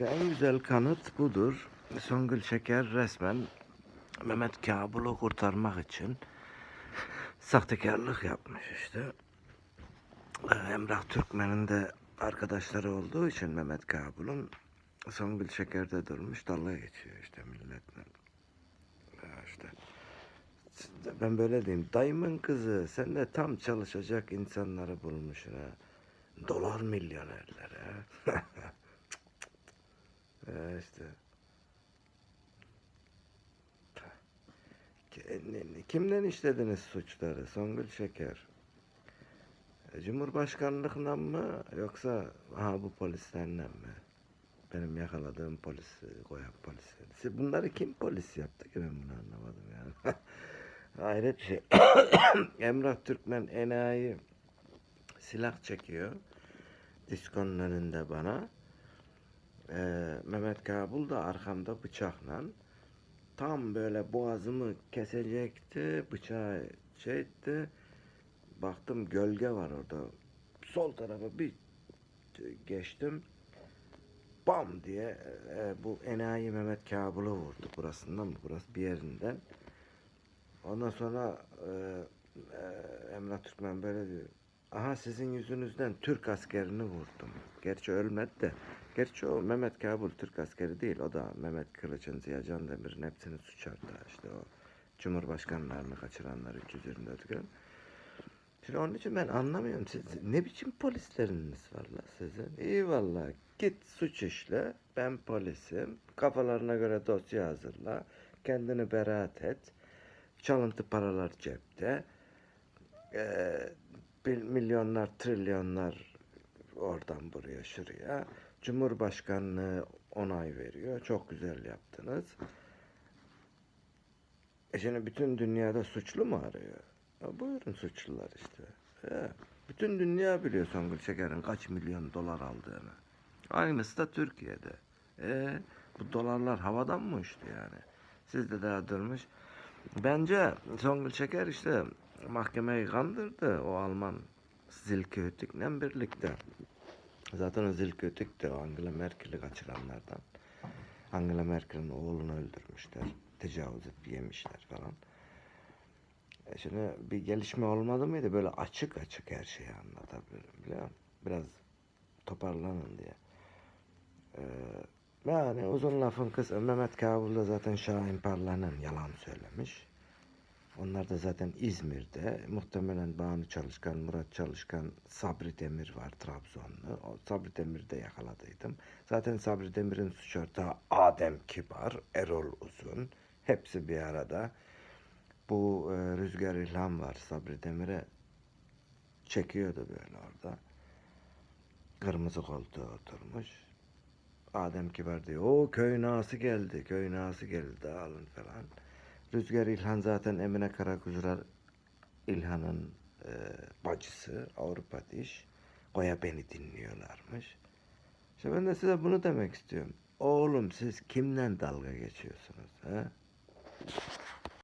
İşte en güzel kanıt budur. Songül Şeker resmen Mehmet Kabul'u kurtarmak için sahtekarlık yapmış işte. Ee, Emrah Türkmen'in de arkadaşları olduğu için Mehmet Kabul'un Songül Şeker'de durmuş dalga geçiyor işte milletle. İşte ben böyle diyeyim. Dayımın kızı sen de tam çalışacak insanları bulmuşsun ha. Dolar milyonerler ha. ya işte. Kimden işlediniz suçları Songül Şeker? E, Cumhurbaşkanlığından mı yoksa ha bu polislerden mi? Benim yakaladığım polisi koyan polisler. Siz Bunları kim polis yaptı ki ben bunu anlamadım yani. Hayret şey. Emrah Türkmen enayi silah çekiyor. Diskonun önünde bana. Ee, Mehmet Kabul da arkamda bıçakla. Tam böyle boğazımı kesecekti. Bıçağı şey etti. Baktım gölge var orada. Sol tarafa bir geçtim. Bam diye e, bu enayi Mehmet Kabul'u vurdu. Burasından mı? Burası bir yerinden. Ondan sonra e, e, Emrah Türkmen böyle diyor. Aha sizin yüzünüzden Türk askerini vurdum. Gerçi ölmedi de. Gerçi o Mehmet Kabul Türk askeri değil. O da Mehmet Kılıç'ın, Ziya Can Demir'in hepsini suçardı. işte o Cumhurbaşkanlarını kaçıranlar 324 gün. Şimdi onun için ben anlamıyorum. Siz, ne biçim polisleriniz var la sizin? İyi valla. Git suç işle. Ben polisim. Kafalarına göre dosya hazırla. Kendini beraat et. Çalıntı paralar cepte. Ee, bir milyonlar, trilyonlar oradan buraya, şuraya. Cumhurbaşkanlığı onay veriyor. Çok güzel yaptınız. E şimdi bütün dünyada suçlu mu arıyor? Ya buyurun suçlular işte. Ya, bütün dünya biliyor Songül Şeker'in kaç milyon dolar aldığını. Aynısı da Türkiye'de. E, bu dolarlar havadan mı uçtu yani? Sizde daha durmuş. Bence Songül Şeker işte mahkemeyi kandırdı o Alman Silke Hüttik'le birlikte. Zaten o Hüttik de o Angela Merkel'i kaçıranlardan. Angela Merkel'in oğlunu öldürmüşler. Tecavüz edip yemişler falan. E şimdi bir gelişme olmadı mıydı? Böyle açık açık her şeyi anlatabilirim biliyor musun? Biraz toparlanın diye. Ee, yani uzun lafın kısa Mehmet Kabul zaten Şahin Parla'nın yalan söylemiş. Onlar da zaten İzmir'de. Muhtemelen Banu Çalışkan, Murat Çalışkan, Sabri Demir var Trabzonlu. O Sabri Demir'i de yakaladıydım. Zaten Sabri Demir'in suç ortağı Adem Kibar, Erol Uzun. Hepsi bir arada. Bu e, Rüzgar İlhan var Sabri Demir'e çekiyordu böyle orada. Kırmızı koltuğa oturmuş. Adem Kibar diyor, o köy nası geldi, köy nası geldi dağılın falan. Rüzgar İlhan zaten Emine Karakuzular İlhan'ın e, bacısı, Avrupa Diş. Goya beni dinliyorlarmış. İşte ben de size bunu demek istiyorum. Oğlum siz kimden dalga geçiyorsunuz? He?